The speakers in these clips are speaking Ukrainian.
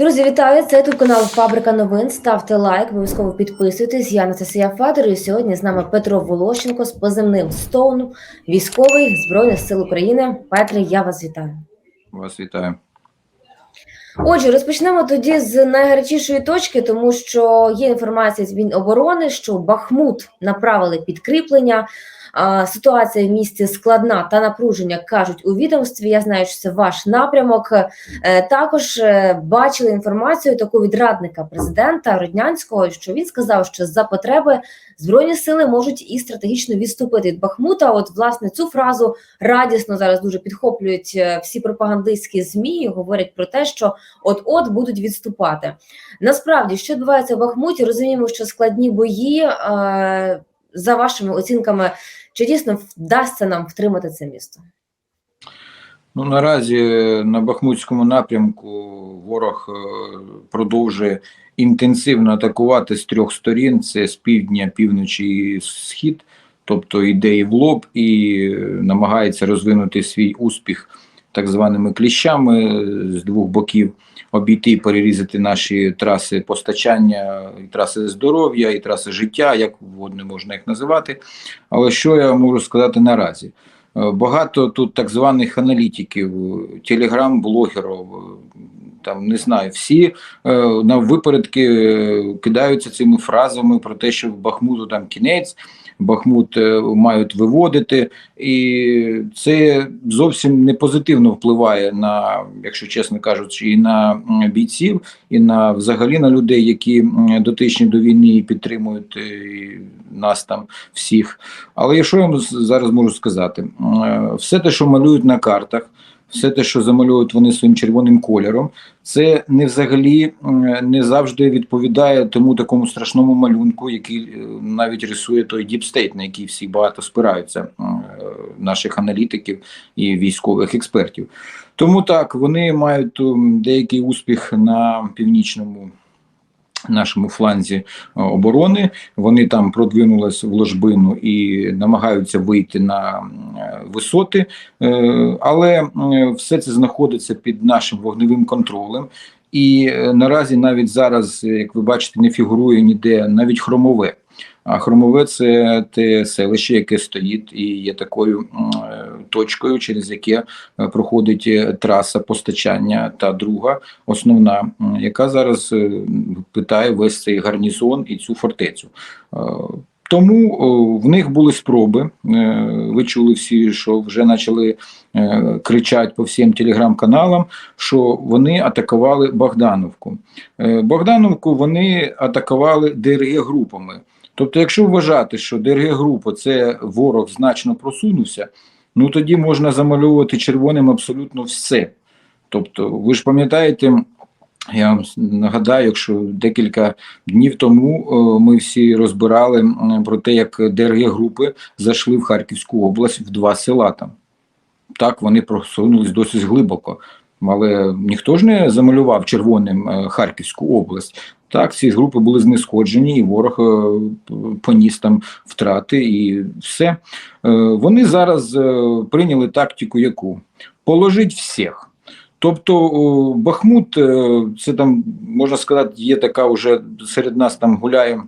Друзі, вітаю! Це тут канал Фабрика новин. Ставте лайк, обов'язково підписуйтесь. Я Анастасія Федор. І сьогодні з нами Петро Волощенко з позивним Стоун, військовий Збройних сил України. Петре, я вас вітаю. Вас вітаю. Отже, розпочнемо тоді з найгарячішої точки, тому що є інформація з Міноборони, що Бахмут направили підкріплення. Ситуація в місті складна та напруження кажуть у відомстві. Я знаю, що це ваш напрямок. Е, Також е, бачили інформацію таку від радника президента Роднянського, що він сказав, що за потреби збройні сили можуть і стратегічно відступити від Бахмута. От власне цю фразу радісно зараз дуже підхоплюють е, всі пропагандистські змі. і Говорять про те, що от от будуть відступати. Насправді, що відбувається в Бахмуті, розуміємо, що складні бої. За вашими оцінками, чи дійсно вдасться нам втримати це місто? Ну наразі на Бахмутському напрямку ворог е, продовжує інтенсивно атакувати з трьох сторін: це з півдня, півночі і схід, тобто йде і в лоб, і намагається розвинути свій успіх так званими кліщами з двох боків, обійти і перерізати наші траси постачання, і траси здоров'я, і траси життя, як водне можна їх називати. Але що я можу сказати наразі? Е, Багато тут так званих аналітиків, телеграм-блогерів, там не знаю, всі е, на випередки е, кидаються цими фразами про те, що в Бахмуту там кінець, Бахмут е, мають виводити, і це зовсім не позитивно впливає на, якщо чесно кажучи, і на бійців, і на взагалі на людей, які дотичні до війни і підтримують е, нас там всіх. Але що я вам з- зараз можу сказати? Е, Все те, що малюють на картах. Все те, що замальовують вони своїм червоним кольором, це не взагалі не завжди відповідає тому такому страшному малюнку, який е, навіть рисує той діпстейт, на який всі багато спираються е, наших аналітиків і військових експертів. Тому так вони мають деякий успіх на північному. Нашому фланзі е, оборони вони там продвинулись в ложбину і намагаються вийти на е, висоти, Е, але все це знаходиться під нашим вогневим контролем. І наразі навіть зараз, як ви бачите, не фігурує ніде навіть хромове. Хромове це те селище, яке стоїть і є такою е, точкою, через яке е, проходить е, траса постачання, та друга основна, яка зараз питає весь цей гарнізон і цю фортецю. Тому в них були спроби. Ви чули всі, що вже почали кричати по всім телеграм-каналам, що вони атакували Богдановку. Богдановку вони атакували ДРГ групами. Тобто, якщо вважати, що ДРГ група це ворог значно просунувся, ну тоді можна замальовувати червоним абсолютно все. Тобто, ви ж пам'ятаєте, я вам нагадаю, якщо декілька днів тому е, ми всі розбирали про те, як ДРГ групи зайшли в Харківську область в два села там. Так, вони просунулись досить глибоко. Але ніхто ж не замалював червоним е, Харківську область. Так, ці групи були знешкоджені, і ворог е, поніс там втрати, і все. Е, Вони зараз прийняли тактику, яку положить всіх. Тобто Бахмут, це там можна сказати, є така вже серед нас там гуляє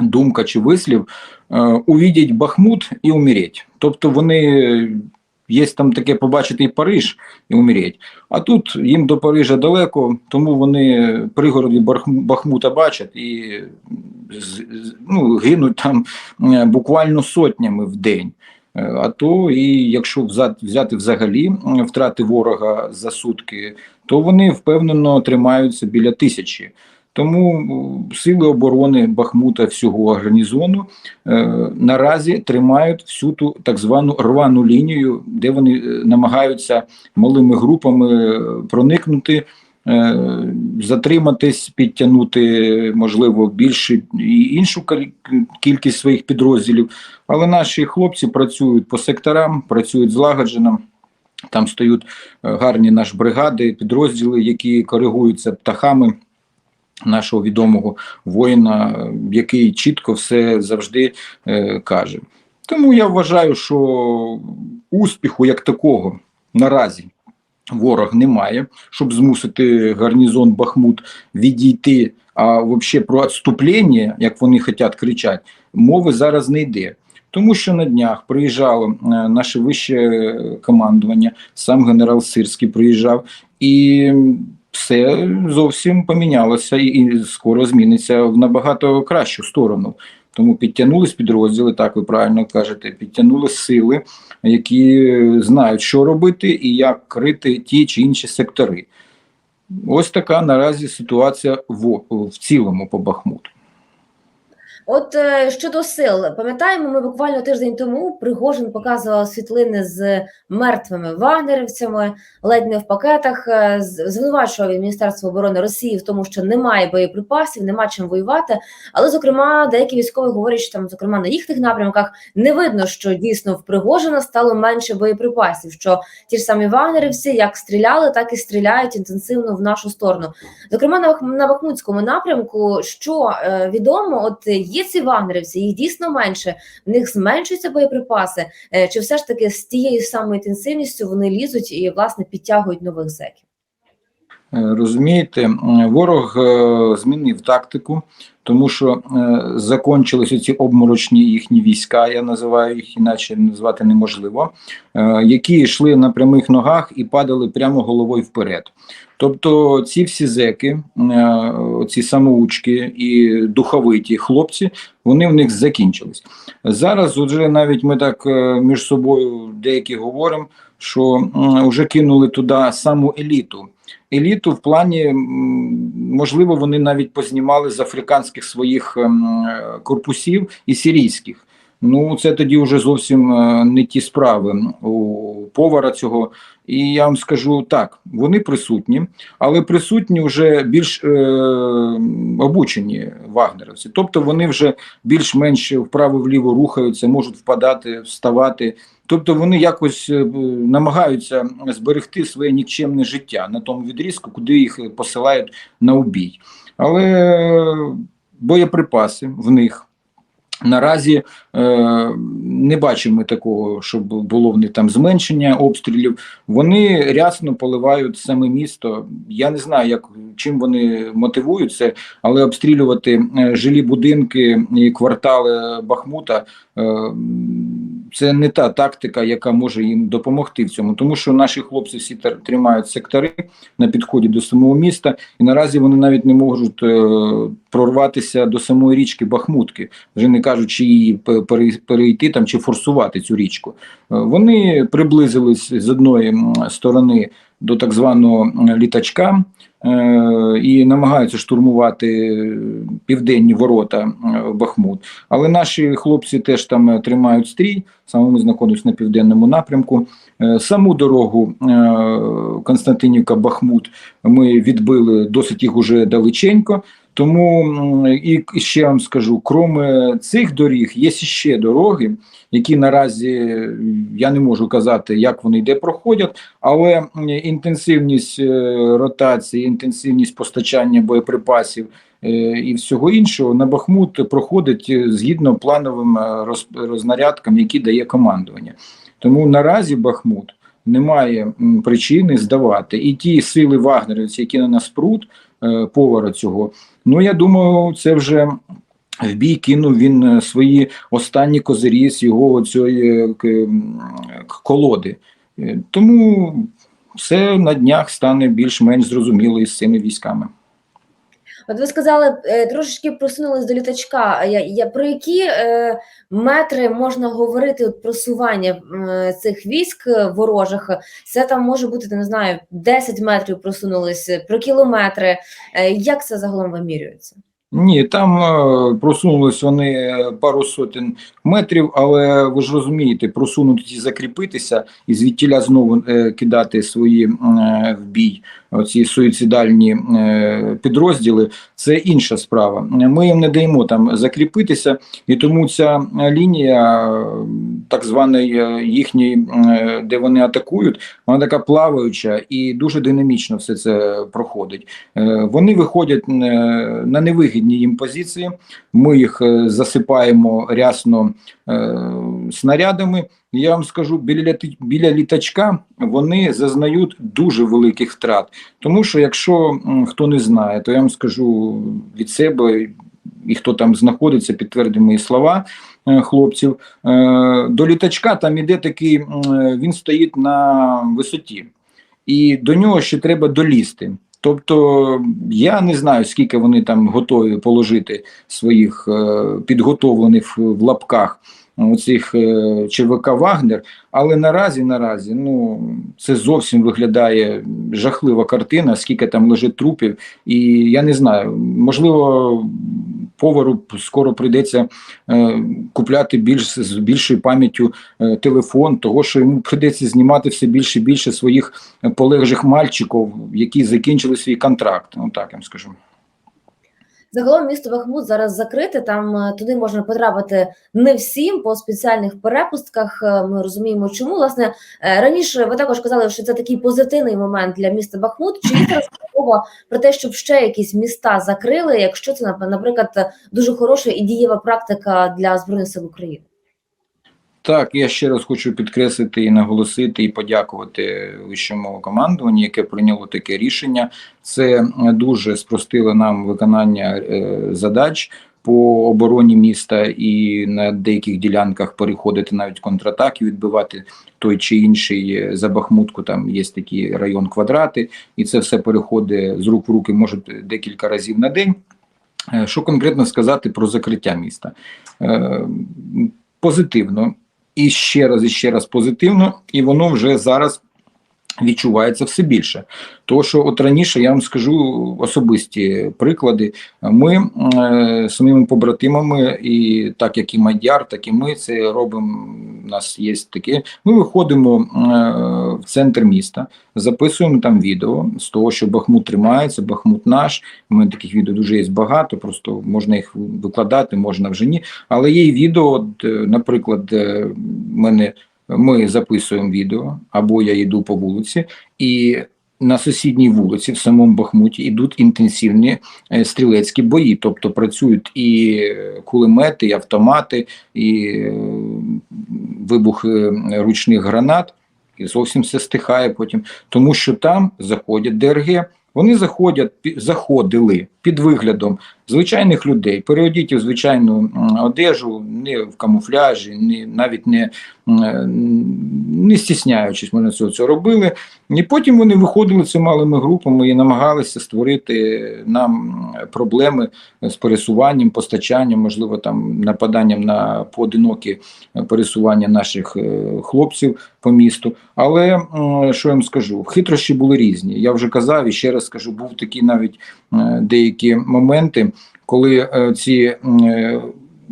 думка чи вислів: увідіть Бахмут і умереть. Тобто вони є там таке побачити і Париж і умереть. А тут їм до Парижа далеко, тому вони пригороди Бархм- Бахмута бачать і ну, гинуть там е, буквально сотнями в день. Е, А то і якщо взяти взагалі втрати ворога за сутки, то вони впевнено тримаються біля тисячі. Тому сили оборони Бахмута всього гарнізону е, наразі тримають всю ту так звану рвану лінію, де вони е, намагаються малими групами е, проникнути, е, затриматись, підтягнути, можливо, більше і іншу кількість своїх підрозділів. Але наші хлопці працюють по секторам, працюють злагоджено. Там стоять е, гарні наші бригади, підрозділи, які коригуються птахами нашого відомого воїна, який чітко все завжди е, каже. Тому я вважаю, що успіху як такого наразі ворог не має, щоб змусити гарнізон Бахмут відійти. А взагалі про відступлення, як вони хочуть кричати, мови зараз не йде. Тому що на днях приїжджало е, наше вище командування, сам генерал Сирський приїжджав, і все зовсім помінялося і, скоро зміниться в набагато кращу сторону. Тому підтягнулись підрозділи, так ви правильно кажете, підтягнули сили, які знають, що робити і як крити ті чи інші сектори. Ось така наразі ситуація в, в цілому по Бахмуту. От е, щодо сил, пам'ятаємо, ми буквально тиждень тому Пригожин показував світлини з мертвими вагнерівцями, ледь не в пакетах. е, Звинувачував Міністерство оборони Росії в тому, що немає боєприпасів, нема чим воювати. Але, зокрема, деякі військові говорять, що там, зокрема, на їхніх напрямках не видно, що дійсно в Пригожина стало менше боєприпасів. Що ті ж самі вагнерівці як стріляли, так і стріляють інтенсивно в нашу сторону. Зокрема, на, Бахмутському напрямку, що е, відомо, от є ці вагнерівці, їх дійсно менше, в них зменшуються боєприпаси, е, чи все ж таки з тією самою інтенсивністю вони лізуть і власне підтягують нових зеків? Е, Розумієте, ворог е, змінив тактику, тому що е, закончилися ці обморочні їхні війська, я називаю їх, іначе назвати неможливо, які йшли на прямих ногах і падали прямо головою вперед. Тобто ці всі зеки, ці самоучки і духовиті хлопці, вони в них закінчились. Зараз вже навіть ми так між собою деякі говоримо, що вже кинули туди саму еліту еліту в плані, можливо, вони навіть познімали з африканських своїх ем, корпусів і сирійських. Ну, це тоді вже зовсім е, не ті справи у повара цього. І я вам скажу так: вони присутні, але присутні вже більш е, обучені вагнерівці. Тобто вони вже більш-менш вправо-вліво рухаються, можуть впадати, вставати. Тобто вони якось е, намагаються зберегти своє нікчемне життя на тому відрізку, куди їх посилають на убій. Але боєприпаси в них наразі е, не бачимо ми такого, щоб було в них там зменшення обстрілів. Вони рясно поливають саме місто. Я не знаю, як чим вони мотивуються, але обстрілювати е, жилі будинки і квартали Бахмута. Е, це не та тактика, яка може їм допомогти в цьому, тому що наші хлопці всі тримають сектори на підході до самого міста, і наразі вони навіть не можуть е, прорватися до самої річки Бахмутки, вже не кажучи її перейти там чи форсувати цю річку. Е, Вони приблизились з одної сторони до так званого літачка і намагаються штурмувати південні ворота е, Бахмут. Але наші хлопці теж там е, тримають стрій. Саме ми знаходимося на південному напрямку. Е, Саму дорогу е, Константинівка-Бахмут ми відбили досить їх уже далеченько. Тому і ще вам скажу: кроме цих доріг, є ще дороги, які наразі я не можу казати, як вони де проходять, але інтенсивність е, ротації, інтенсивність постачання боєприпасів е, і всього іншого на Бахмут проходить е, згідно плановим рознарядкам, які дає командування. Тому наразі Бахмут немає причини здавати. І ті сили вагнерівців, які на нас пруть, повара цього, ну я думаю, це вже. В бій кинув він е, свої останні козирі з його цієї колоди. Е, Тому все на днях стане більш-менш зрозуміло із цими військами. От ви сказали, е, трошечки просунулись до літачка. Я, я про які е, метри можна говорити от просування цих військ е, ворожих? Це там може бути, не знаю, 10 метрів просунулись, про кілометри. Як це загалом вимірюється? Ні, там е, просунулись вони пару сотень метрів, але ви ж розумієте, просунути і закріпитися і звідтіля знову е, кидати свої е, в бій оці суїцидальні е, підрозділи. Це інша справа. Ми їм не даємо там закріпитися, і тому ця лінія, е, так званої е, е, де вони атакують, вона така плаваюча і дуже динамічно все це проходить. Вони виходять на невигідні їм позиції. Ми їх засипаємо рясно снарядами, я вам скажу, біля, біля літачка вони зазнають дуже великих втрат. Тому що, якщо хто не знає, то я вам скажу від себе, і хто там знаходиться, підтвердить мої слова е, хлопців. Е, До літачка там іде такий, він стоїть на висоті, і до нього ще треба долізти. Тобто я не знаю, скільки вони там готові положити своїх е, підготовлених в лапках оцих е, ЧВК Вагнер, але наразі, наразі, ну це зовсім виглядає жахлива картина, скільки там лежить трупів, і я не знаю, можливо, повару скоро прийдеться е, купляти більш з більшою пам'яттю е, телефон, того що йому прийдеться знімати все більше і більше своїх полеглих мальчиків, які закінчили свій контракт. Ну так я вам скажу. Загалом місто Бахмут зараз закрите. Там е, туди можна потрапити не всім по спеціальних перепустках. Е, Ми розуміємо, чому власне е, раніше ви також казали, що це такий позитивний момент для міста Бахмут. Чи є зараз мова про те, щоб ще якісь міста закрили, якщо це нап- наприклад дуже хороша і дієва практика для збройних сил України? Так, я ще раз хочу підкреслити і наголосити і подякувати вищому командуванню, яке прийняло таке рішення. Це дуже спростило нам виконання е, задач по обороні міста і на деяких ділянках переходити навіть контратаки, відбивати той чи інший е, за Бахмутку. Там є такий район квадрати, і це все переходить з рук в руки, може декілька разів на день. Е, Що конкретно сказати про закриття міста? Позитивно і ще раз, і ще раз позитивно, і воно вже зараз відчувається все більше. Тому що от раніше я вам скажу особисті приклади. Ми е, своїми побратимами, і так як і Мадяр, так і ми це робимо. У нас є таке. Ми виходимо е, в центр міста, записуємо там відео з того, що Бахмут тримається, Бахмут наш. У мене таких відео дуже є багато, просто можна їх викладати, можна вже ні. Але є відео, от, е, наприклад, е, мене ми записуємо відео, або я йду по вулиці, і на сусідній вулиці, в самому Бахмуті, йдуть інтенсивні е, стрілецькі бої, тобто працюють і е, кулемети, і автомати, і е, вибухи ручних гранат, і зовсім все стихає потім, тому що там заходять ДРГ. Вони заходять, заходили під виглядом звичайних людей, переодіті в звичайну одежу, не в камуфляжі, не, навіть не, не стісняючись, вони цього, цього робили. І потім вони виходили цими групами і намагалися створити нам проблеми з пересуванням, постачанням, можливо, там нападанням на поодинокі пересування наших е, хлопців по місту. Але що я вам скажу, хитрощі були різні. Я вже казав і ще раз скажу, був такі навіть е, деякі моменти, коли е, ці е,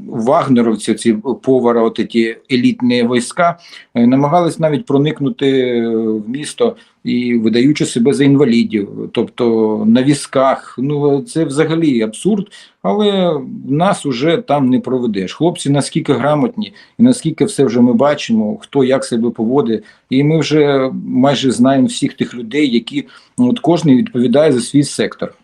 вагнеровці, ці повара, от ті елітні війська, е, намагались навіть проникнути в місто і видаючи себе за інвалідів, тобто на візках. Ну це взагалі абсурд. Але нас уже там не проведеш. Хлопці наскільки грамотні, і наскільки все вже ми бачимо, хто як себе поводить, і ми вже майже знаємо всіх тих людей, які от кожен відповідає за свій сектор.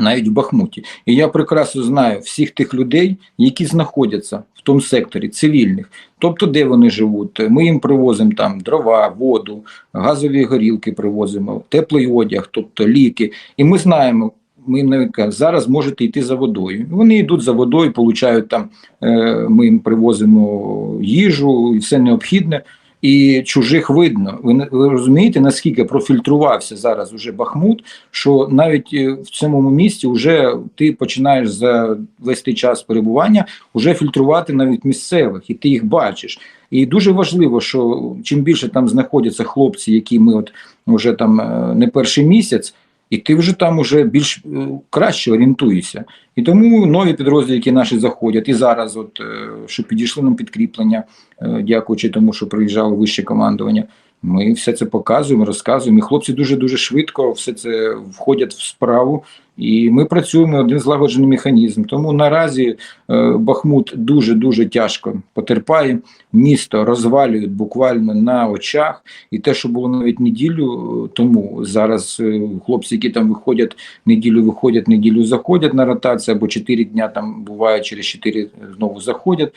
Навіть в Бахмуті, і я прекрасно знаю всіх тих людей, які знаходяться в тому секторі цивільних, тобто де вони живуть. Ми їм привозимо там дрова, воду, газові горілки привозимо, теплий одяг, тобто ліки. І ми знаємо, ми кажемо, зараз можете йти за водою. Вони йдуть за водою, получають там. е, Ми їм привозимо їжу і все необхідне. І чужих видно. Ви, ви розумієте, наскільки профільтрувався зараз уже Бахмут, що навіть е, в цьому місті вже ти починаєш за весь той час перебування уже фільтрувати навіть місцевих, і ти їх бачиш. І дуже важливо, що чим більше там знаходяться хлопці, які ми от вже там е, не перший місяць, і ти вже там уже більш е, краще орієнтуєшся. І тому нові підрозділи, які наші заходять, і зараз, от е, що підійшли нам підкріплення, е, дякуючи тому, що приїжджало вище командування. Ми все це показуємо, розказуємо. І хлопці дуже дуже швидко все це входять в справу, і ми працюємо один злагоджений механізм. Тому наразі е, Бахмут дуже дуже тяжко потерпає. Місто розвалюють буквально на очах. І те, що було навіть неділю е, тому, зараз е, хлопці, які там виходять, неділю виходять, неділю заходять на ротацію, або чотири дня там бувають, через чотири знову заходять.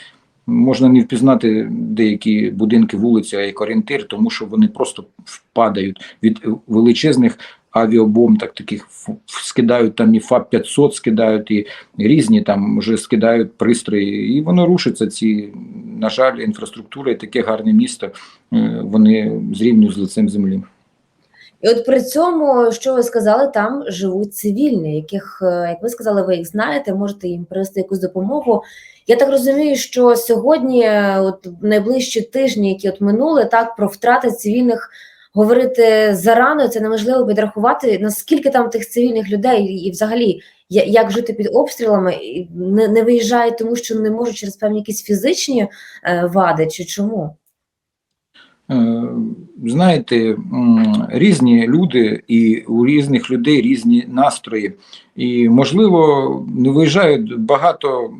Можна не впізнати деякі будинки вулиці як орієнтир, тому що вони просто впадають від величезних авіабомб, так таких скидають там і ФАП 500 скидають, і різні там вже скидають пристрої, і воно рушиться. Ці на жаль, інфраструктура і таке гарне місто. е, Вони зрівнюють з лицем землі. І от при цьому, що ви сказали, там живуть цивільні, яких, е, як ви сказали, ви їх знаєте, можете їм привести якусь допомогу. Я так розумію, що сьогодні, е, от найближчі тижні, які от минули, так про втрати цивільних говорити зарано, це неможливо підрахувати. Наскільки там тих цивільних людей, і взагалі як жити під обстрілами, не, не виїжджають, тому що не можуть через певні якісь фізичні е, вади, чи чому? Е, Знаєте, різні люди, і у різних людей різні настрої. І, можливо, не виїжджають багато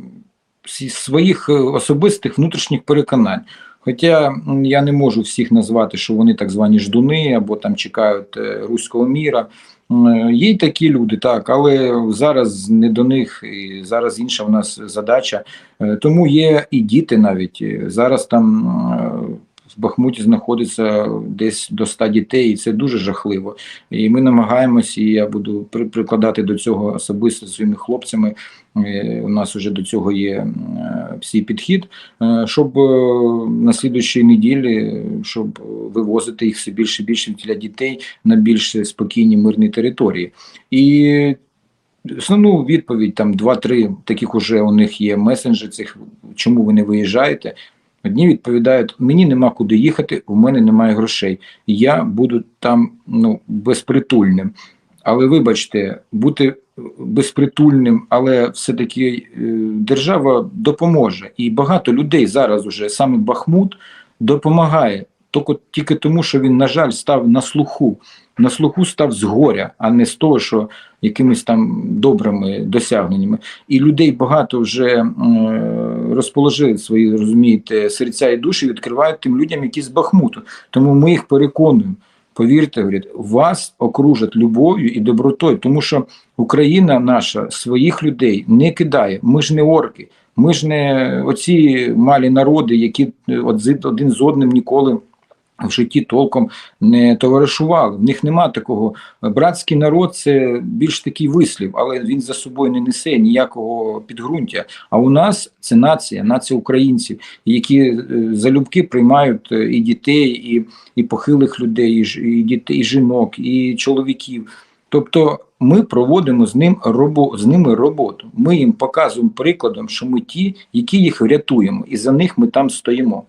своїх е, особистих внутрішніх переконань. Хоча я не можу всіх назвати, що вони так звані ждуни або там чекають е, руського міра. Є й такі люди, так, але зараз не до них, і зараз інша в нас задача. Тому є і діти навіть. Зараз там в Бахмуті знаходиться десь до 100 дітей, і це дуже жахливо. І ми намагаємось, і я буду при- прикладати до цього особисто своїми хлопцями. Е, У нас вже до цього є е, всі підхід, е, щоб на слідуючій неділі, щоб вивозити їх все більше і більше для дітей на більш спокійні мирні території. І Основну відповідь там два-три таких уже у них є месенджі цих, чому ви не виїжджаєте. Одні відповідають: мені нема куди їхати, у мене немає грошей. Я буду там ну, безпритульним. Але вибачте, бути безпритульним, але все-таки е, держава допоможе. І багато людей зараз уже саме Бахмут допомагає. Тільки, тільки тому, що він, на жаль, став на слуху. На слуху став з горя, а не з того, що якимись там добрими досягненнями. І людей багато вже е, розположили свої, розумієте, серця і душі, відкривають тим людям, які з Бахмуту. Тому ми їх переконуємо. Повірте, говорять, вас окружать любов'ю і добротою, тому що Україна наша своїх людей не кидає. Ми ж не орки, ми ж не оці малі народи, які е, один з одним ніколи в житті толком не товаришували. В них нема такого. Братський народ це більш такий вислів, але він за собою не несе ніякого підґрунтя. А у нас це нація, нація українців, які е, залюбки приймають е, і дітей, і, і похилих людей, і дітей, і жінок, і чоловіків. Тобто ми проводимо з ним робо, з ними роботу. Ми їм показуємо прикладом, що ми ті, які їх врятуємо, і за них ми там стоїмо.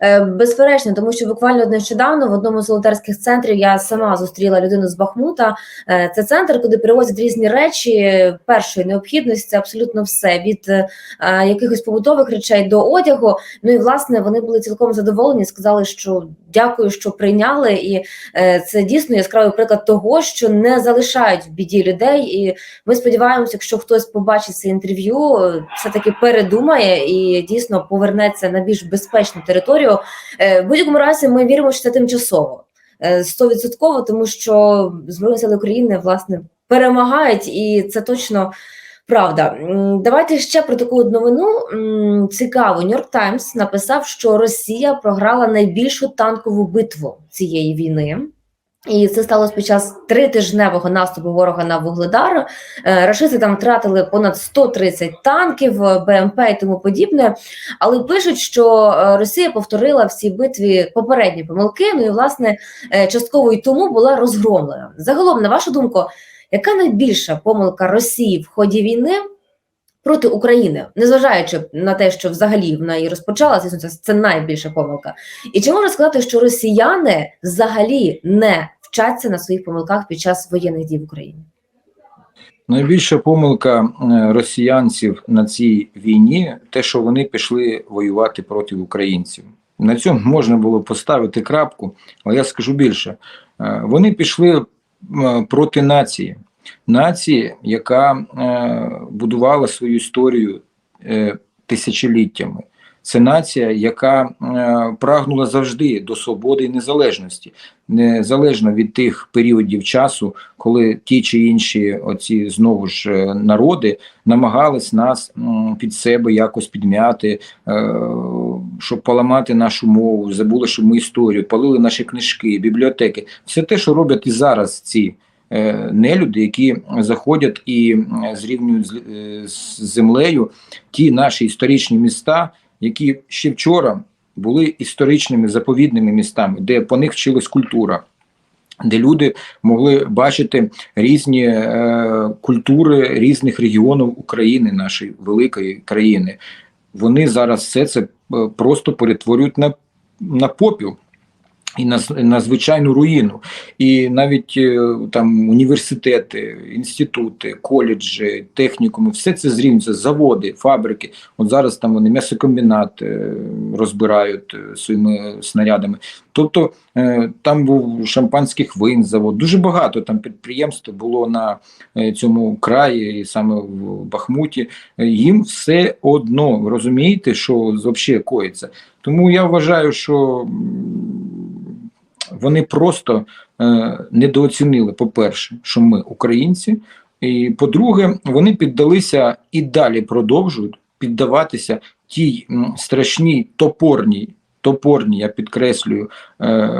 Е, Безперечно, тому що буквально нещодавно в одному з волонтерських центрів я сама зустріла людину з Бахмута. Е, Це центр, куди привозять різні речі першої необхідності, абсолютно все від е, якихось побутових речей до одягу. Ну і власне вони були цілком задоволені. Сказали, що дякую, що прийняли, і е, це дійсно яскравий приклад того, що не залишають в біді людей. І ми сподіваємося, якщо хтось побачить це інтерв'ю, все таки передумає і дійсно повернеться на більш безпечну територію. Е, В будь-якому разі ми віримо, що це тимчасово е, стовідсотково, тому що Збройні сили України власне перемагають, і це точно. Правда, давайте ще про таку новину М, цікаву. Нью-Йорк Таймс написав, що Росія програла найбільшу танкову битву цієї війни. І це сталося під час тритижневого наступу ворога на Вугледар. Е, Рашисти там втратили понад 130 танків, е, БМП і тому подібне. Але пишуть, що е, Росія повторила в цій битві попередні помилки. Ну і власне частково і тому була розгромлена. Загалом, на вашу думку, яка найбільша помилка Росії в ході війни проти України, незважаючи на те, що взагалі вона і розпочалася, це, це найбільша помилка. І чи можна сказати, що росіяни взагалі не вчаться на своїх помилках під час воєнних дій в Україні? Найбільша помилка е, росіянців на цій війні те, що вони пішли воювати проти українців. На цьому можна було поставити крапку, але я скажу більше: Е, вони пішли проти нації, нації, яка е, будувала свою історію е, тисячоліттями. Це нація, яка е, прагнула завжди до свободи і незалежності, незалежно від тих періодів часу, коли ті чи інші оці знову ж е, народи намагались нас під себе якось підмяти, е, щоб поламати нашу мову, забули, що ми історію, палили наші книжки, бібліотеки. Все те, що роблять і зараз ці е, нелюди, які заходять і зрівнюють з, е, з землею ті наші історичні міста, які ще вчора були історичними заповідними містами, де по них вчилась культура. Де люди могли бачити різні е, культури різних регіонів України, нашої великої країни. Вони зараз все це е, просто перетворюють на, на попіл і на, на звичайну руїну. І навіть е, там університети, інститути, коледжі, технікуми, все це зрівнюється, заводи, фабрики. От зараз там вони м'ясокомбінат е, розбирають своїми снарядами. Тобто е, там був шампанських вин завод. Дуже багато там підприємств було на е, цьому краї, і саме в Бахмуті. Їм все одно розумієте, що взагалі коїться. Тому я вважаю, що вони просто е, недооцінили, по-перше, що ми українці, і по-друге, вони піддалися і далі продовжують піддаватися тій страшній топорній, топорній, я підкреслюю, е,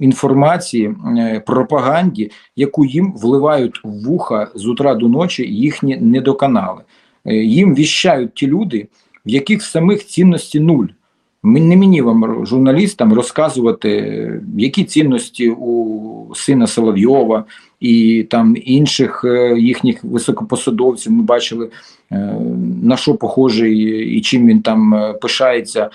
інформації, е, пропаганді, яку їм вливають в вуха з утра до ночі їхні недоканали. Е, їм віщають ті люди, в яких самих цінності нуль. Не мені вам, журналістам, розказувати, які цінності у сина Соловйова і там інших е, їхніх високопосадовців. Ми бачили, е, на що похожий і чим він там е, пишається,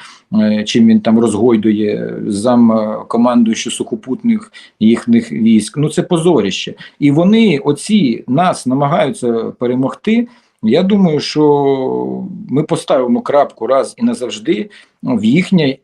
чим він там розгойдує зам командуючи сухопутних їхніх військ. Ну це позоріще. І вони, оці нас намагаються перемогти. Я думаю, що ми поставимо крапку раз і назавжди в їхній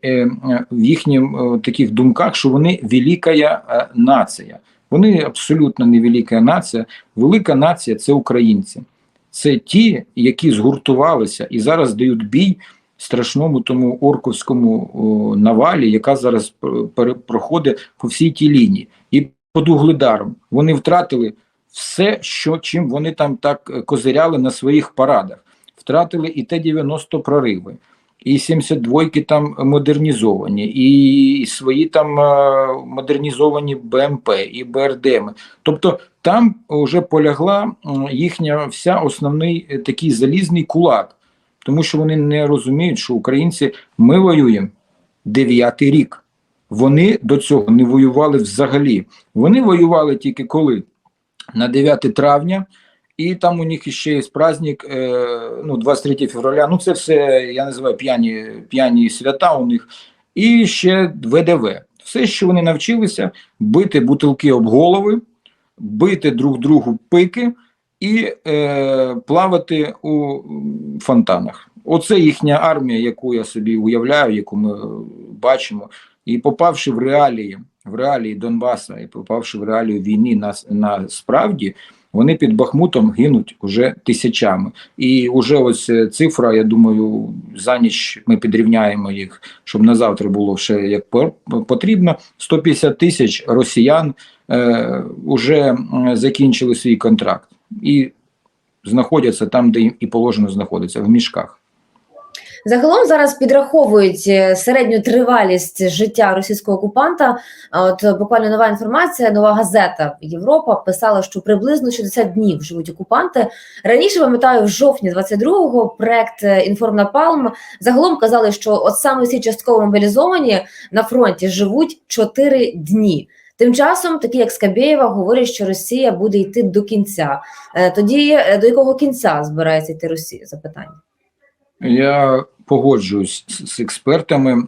в їхнім таких думках, що вони велика нація. Вони абсолютно не велика нація. Велика нація це українці. Це ті, які згуртувалися і зараз дають бій страшному тому орковському о, навалі, яка зараз пр- проходить по всій тій лінії. І під Угледаром вони втратили все, що чим вони там так е, козиряли на своїх парадах. Втратили і Т-90 прориви, і 72-ки там модернізовані, і свої там е, модернізовані БМП, і БРДМ. Тобто там вже полягла їхня вся основний е, такий залізний кулак, тому що вони не розуміють, що українці ми воюємо дев'ятий рік. Вони до цього не воювали взагалі. Вони воювали тільки коли на 9 травня, і там у них ще є праздник, е, ну, 23 февраля. Ну, це все, я називаю п'яні, п'яні свята у них, і ще ВДВ. Все, що вони навчилися, бити бутилки об голови, бити друг другу пики і е, плавати у фонтанах. Оце їхня армія, яку я собі уявляю, яку ми бачимо. І попавши в реалії, в реалії Донбаса, і попавши в реалію війни на, насправді, вони під Бахмутом гинуть уже тисячами. І уже ось е, цифра, я думаю, за ніч ми підрівняємо їх, щоб на завтра було ще як по- потрібно. 150 тисяч росіян е, вже закінчили свій контракт і знаходяться там, де і положено знаходиться, в мішках. Загалом зараз підраховують е, середню тривалість життя російського окупанта. От е, буквально нова інформація, нова газета Європа писала, що приблизно 60 днів живуть окупанти. Раніше пам'ятаю, в жовтні 22-го проект е, Інформнапалм загалом казали, що от саме всі частково мобілізовані на фронті живуть 4 дні. Тим часом, такі як Скабєєва, говорять, що Росія буде йти до кінця. Тоді до якого кінця збирається йти Росія? Запитання. Я погоджуюсь з, експертами,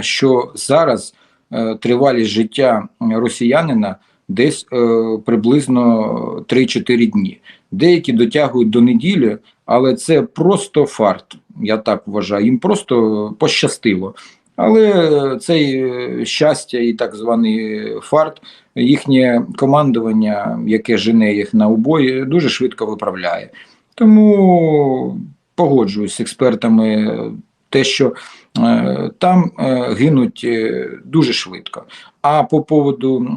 що зараз е, тривалість життя росіянина десь е, приблизно 3-4 дні. Деякі дотягують до неділі, але це просто фарт. Я так вважаю. Їм просто пощастило. Але цей е, щастя і так званий фарт, їхнє командування, яке жене їх на обої, дуже швидко виправляє. Тому погоджуюсь з експертами те, що е, там е, гинуть е, дуже швидко. А по поводу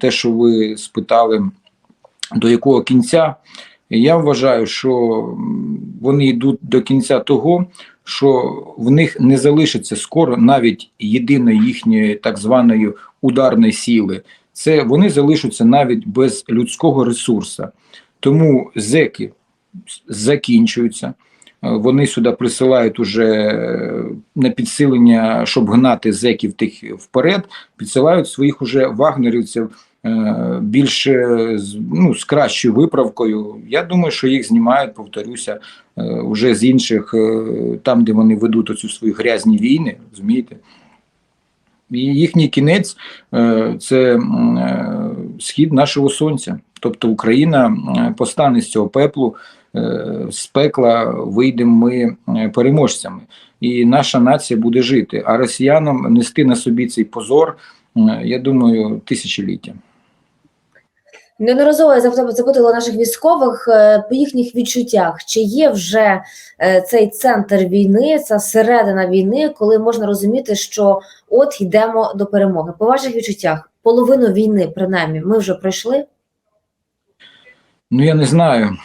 те, що ви спитали, до якого кінця, я вважаю, що вони йдуть до кінця того, що в них не залишиться скоро навіть єдиної їхньої так званої ударної сили. Це вони залишаться навіть без людського ресурсу. Тому зеки закінчуються. Е, Вони сюди присилають уже е, на підсилення, щоб гнати зеків тих вперед, підсилають своїх уже вагнерівців е, більше з- ну, з кращою виправкою. Я думаю, що їх знімають, повторюся, е, вже з інших, е, там, де вони ведуть оцю свої грязні війни, розумієте? І їхній кінець е, це е, схід нашого сонця. Тобто Україна е, постане з цього пеплу, е, з пекла вийдемо ми е, переможцями, і наша нація буде жити. А росіянам нести на собі цей позор, е, я думаю, тисячоліття. Неодноразово я запитала- наших військових е, по їхніх відчуттях, чи є вже е, цей центр війни, ця середина війни, коли можна розуміти, що от йдемо до перемоги. По ваших відчуттях, половину війни, принаймні, ми вже пройшли. Ну я не знаю,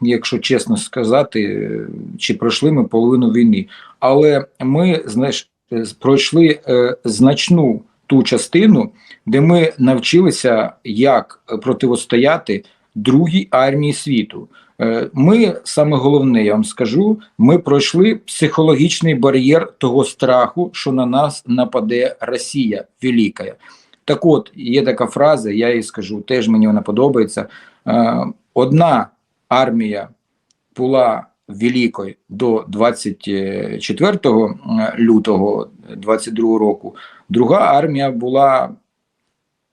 якщо чесно сказати, чи пройшли ми половину війни, але ми знаєш, пройшли е, значну ту частину, де ми навчилися, як противостояти другій армії світу. Е, Ми саме головне, я вам скажу, ми пройшли психологічний бар'єр того страху, що на нас нападе Росія велика. Так от, є така фраза, я її скажу, теж мені вона подобається. Е, Одна армія була великою до 24 лютого 22 року, друга армія була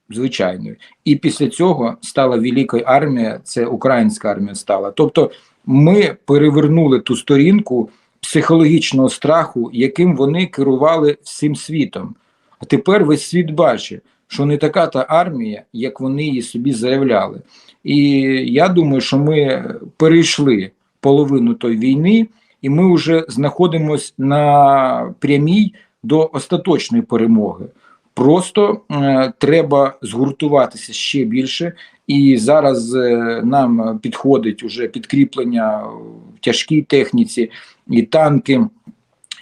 звичайною. І після цього стала великою армія, це українська армія стала. Тобто ми перевернули ту сторінку психологічного страху, яким вони керували всім світом. А тепер весь світ бачить, що не така та армія, як вони її собі заявляли. І я думаю, що ми перейшли половину тої війни, і ми вже знаходимося на прямій до остаточної перемоги. Просто е, треба згуртуватися ще більше, і зараз е, нам підходить уже підкріплення в тяжкій техніці, і танки,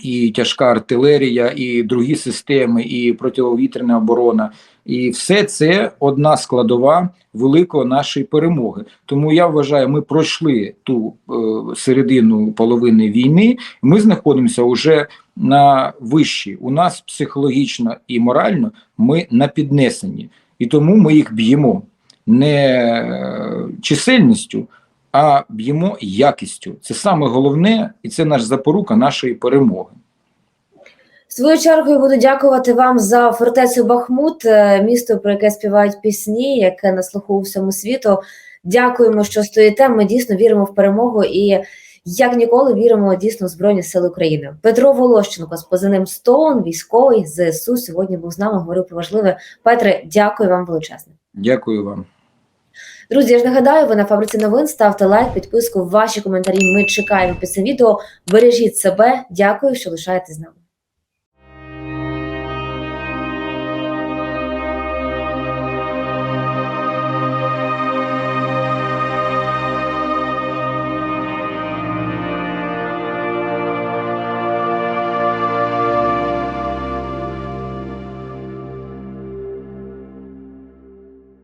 і тяжка артилерія, і другі системи, і протиповітряна оборона. І все це одна складова великої нашої перемоги. Тому я вважаю, ми пройшли ту е, середину половини війни. Ми знаходимося вже на вищій. У нас психологічно і морально ми на піднесенні, і тому ми їх б'ємо не е, чисельністю, а б'ємо якістю. Це саме головне, і це наш запорука нашої перемоги. Свою чергою буду дякувати вам за фортецю Бахмут, е, місто, про яке співають пісні, яке на слуху у всьому світу. Дякуємо, що стоїте. Ми дійсно віримо в перемогу і як ніколи віримо дійсно в Збройні Сили України. Петро Волощенко з позивним Стоун, військовий ЗСУ, сьогодні був з нами. Говорив про важливе. Петре, дякую вам величезне. Дякую вам. Друзі, я ж нагадаю, ви на фабриці новин ставте лайк, підписку, ваші коментарі. Ми чекаємо цим відео. Бережіть себе. Дякую, що лишаєтесь з нами.